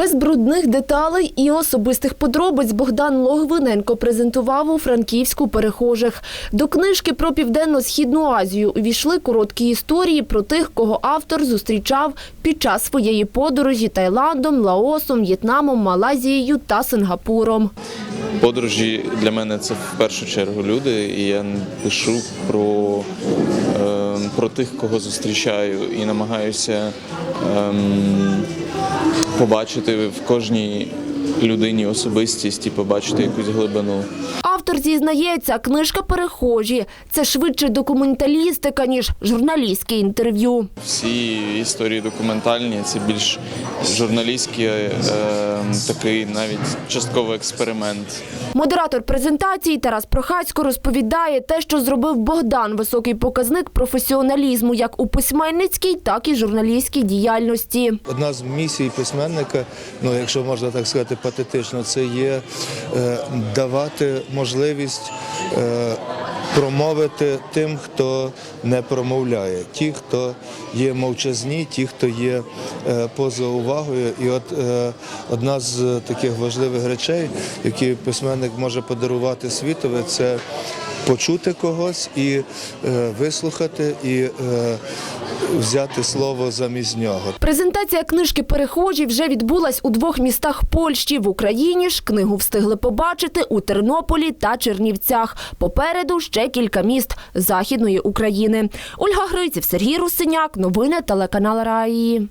Без брудних деталей і особистих подробиць Богдан Логвиненко презентував у Франківську перехожих. До книжки про Південно-Східну Азію увійшли короткі історії про тих, кого автор зустрічав під час своєї подорожі Таїландом, Лаосом, В'єтнамом, Малайзією та Сингапуром. Подорожі для мене це в першу чергу люди, і я пишу про, е, про тих, кого зустрічаю, і намагаюся ем, побачити в кожній людині особистість і побачити якусь глибину. Зізнається, книжка «Перехожі» – це швидше документалістика, ніж журналістське інтерв'ю. Всі історії документальні, це більш журналістський е, такий навіть частково експеримент. Модератор презентації Тарас Прохацько розповідає те, що зробив Богдан – високий показник професіоналізму як у письменницькій, так і журналістській діяльності. Одна з місій письменника, ну якщо можна так сказати, патетично, це є е, давати можливість е, промовити тим, хто не промовляє, ті, хто є мовчазні, ті, хто є е, поза увагою. І от е, одна з таких важливих речей, які письменник може подарувати світові, це почути когось і вислухати, і взяти слово замість нього. Презентація книжки «Перехожі» вже відбулась у двох містах Польщі. В Україні ж книгу встигли побачити у Тернополі та Чернівцях. Попереду ще кілька міст Західної України. Ольга Гриців, Сергій Русиняк. Новини телеканал Раї.